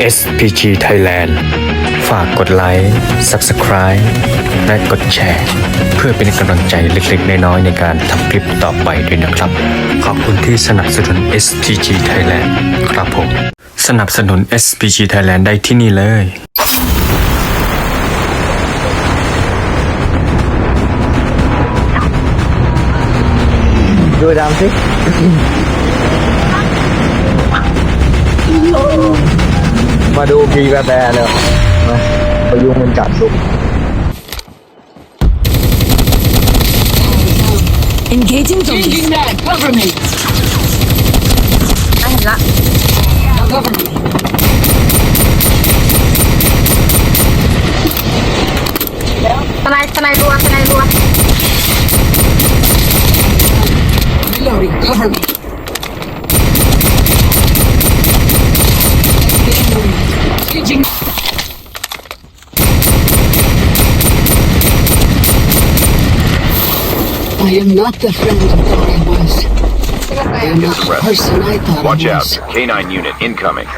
SPG Thailand ฝากกดไลค์ Subscribe และกดแชร์ เพื่อเป็นกำลังใจเล็กๆ น้อยๆ ในการทำคลิปต่อไปด้วยนะครับ ขอบคุณที่สนับสนุน SPG Thailand ครับผม สนับสนุน SPG Thailand ได้ที่นี่เลยดูดำสิ ดูพีกระแตเลยมาประยุงมันกัดลูก Engaging zombies. Changing that. Cover me. อะเห็นละ Cover me. สไลด์สไลด์รัวสไลด์รัว Reloading. Cover me. Changing. I am not the friend I thought I was. I am not the person I thought Watch I out. was. Canine unit incoming.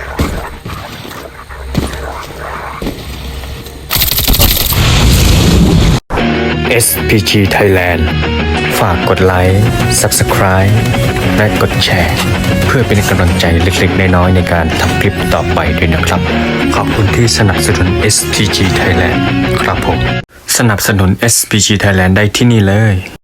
SPG Thailand ฝากกดไลค์ Subscribe และกดแชร์ เพื่อเป็นกำลังใจเล็กๆ น้อยๆ ในการทำคลิปต่อไปด้วยนะครับ ขอบคุณที่สนับสนุน SPG Thailand ครับผม สนับสนุน SPG Thailand ได้ที่นี่เลย